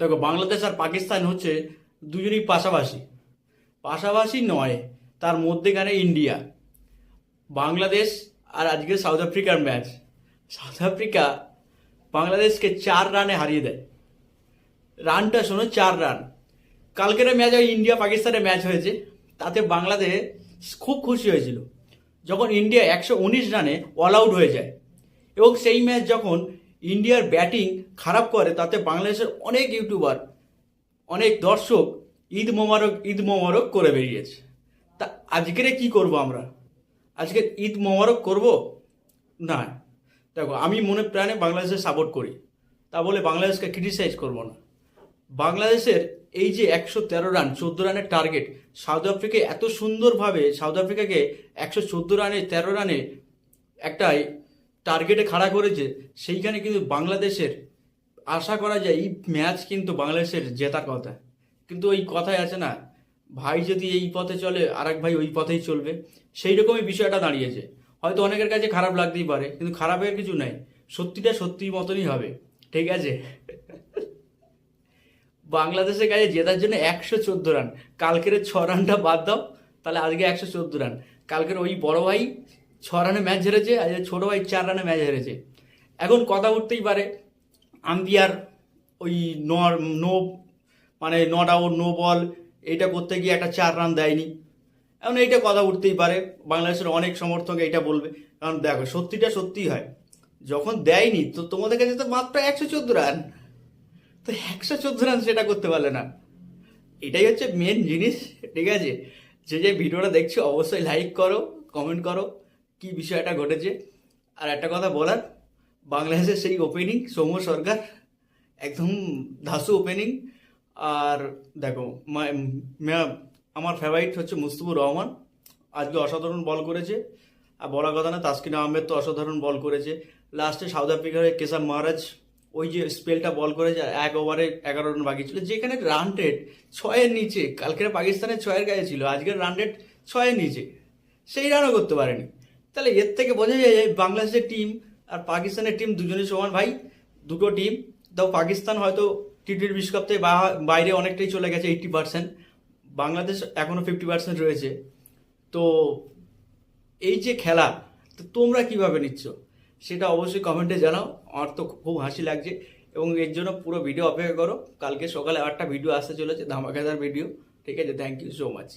দেখো, বাংলাদেশ আর পাকিস্তান হচ্ছে দুজনেই পাশাপাশি। পাশাপাশি নয়, তার মধ্যেখানে ইন্ডিয়া। বাংলাদেশ আর আজকে সাউথ আফ্রিকার ম্যাচ সাউথ আফ্রিকা বাংলাদেশকে চার রানে হারিয়ে দেয়। রানটা শোনো, চার রান। কালকের ম্যাচ ইন্ডিয়া পাকিস্তানের ম্যাচ হয়েছে, তাতে বাংলাদেশ খুব খুশি হয়েছিল। যখন ইন্ডিয়া একশো উনিশ রানে অল আউট হয়ে যায়, এবং সেই ম্যাচ যখন ইন্ডিয়ার ব্যাটিং খারাপ করে, তাতে বাংলাদেশের অনেক ইউটিউবার, অনেক দর্শক ঈদ মোবারক ঈদ মোবারক করে বেরিয়েছে। তা আজকের কি করব আমরা? আজকে ঈদ মোবারক করব? না। দেখো, আমি মনে প্রাণে বাংলাদেশের সাপোর্ট করি। তা বলে বাংলাদেশকে ক্রিটিসাইজ করব না। বাংলাদেশের এই যে একশো তেরো রান চোদ্দ রানের টার্গেট সাউথ আফ্রিকা এত সুন্দরভাবে সাউথ আফ্রিকাকে একশো চোদ্দ রানে তেরো রানে একটাই টার্গেটে খাড়া করেছে, সেইখানে কিন্তু বাংলাদেশের, আশা করা যায় এই ম্যাচ কিন্তু বাংলাদেশের জেতার কথা। কিন্তু ওই কথাই আছে না, ভাই যদি এই পথে চলে আর এক ভাই ওই পথেই চলবে। সেই রকমই বিষয়টা দাঁড়িয়েছে। হয়তো অনেকের কাছে খারাপ লাগতেই পারে, কিন্তু খারাপের কিছু নাই। সত্যিটা সত্যি মতনই হবে, ঠিক আছে? বাংলাদেশের কাছে জেতার জন্য একশো চোদ্দ রান। কালকের ছ রানটা বাদ দাও, তাহলে আজকে একশো চোদ্দ রান। কালকের ওই বড় ভাই ছ রানে ম্যাচ হেরেছে, আর ছোটো ভাই চার রানে ম্যাচ হেরেছে। এখন কথা উঠতেই পারে আম্পিয়ার ওই ন নো মানে নট আউট, নো বল, এইটা করতে গিয়ে একটা চার রান দেয়নি। এখন এইটা কথা উঠতেই পারে, বাংলাদেশের অনেক সমর্থক এইটা বলবে। কারণ দেখো, সত্যিটা সত্যিই হয়, যখন দেয়নি, তো তোমাদের কাছে তো মাত্র একশো চোদ্দ রান। তো একশো চোদ্দ রান সেটা করতে পারলে না। এটাই হচ্ছে মেন জিনিস, ঠিক আছে? যে যে ভিডিওটা দেখছ, অবশ্যই লাইক করো কমেন্ট করো। কি বিষয়টা ঘটেছে? আর একটা কথা বলার, বাংলাদেশের সেই ওপেনিং সৌম্য সরকার, একদম ধাসু ওপেনিং আর দেখো আমার ফেভারিট হচ্ছে মুস্তুবুর রহমান। আজকে অসাধারণ বল করেছে। আর বলার কথা না, তাসকিন আহমেদ তো অসাধারণ বল করেছে। লাস্টে সাউথ আফ্রিকার কেসাম মহারাজ, ওই যে স্পেলটা বল করেছে এক ওভারে এগারো রান বাকি ছিল। যেখানে রান রেট ছয়ের নিচে, কালকের পাকিস্তানের ছয়ের গায়ে ছিল, আজকের রান রেট ছয়ের নিচে। সেই রানও করতে পারেনি। তাহলে এর থেকে বোঝা যায় বাংলাদেশের টিম আর পাকিস্তানের টিম দুজনের সমান ভাই, দুটো টিম তাও পাকিস্তান হয়তো টি টোয়েন্টি বিশ্বকাপ থেকে বাইরে অনেকটাই চলে গেছে এইটটি পার্সেন্ট বাংলাদেশ এখনও ফিফটি পার্সেন্ট রয়েছে। তো এই যে খেলা, তো তোমরা কীভাবে নিচ্ছ? সেটা অবশ্যই কমেন্টে জানাও। আমার তো খুব হাসি লাগছে। এবং এর জন্য পুরো ভিডিও অপেক্ষা করো। কালকে সকালে আটটা ভিডিও আসতে চলেছে, ধামাকাদার ভিডিও ঠিক আছে? Thank you so much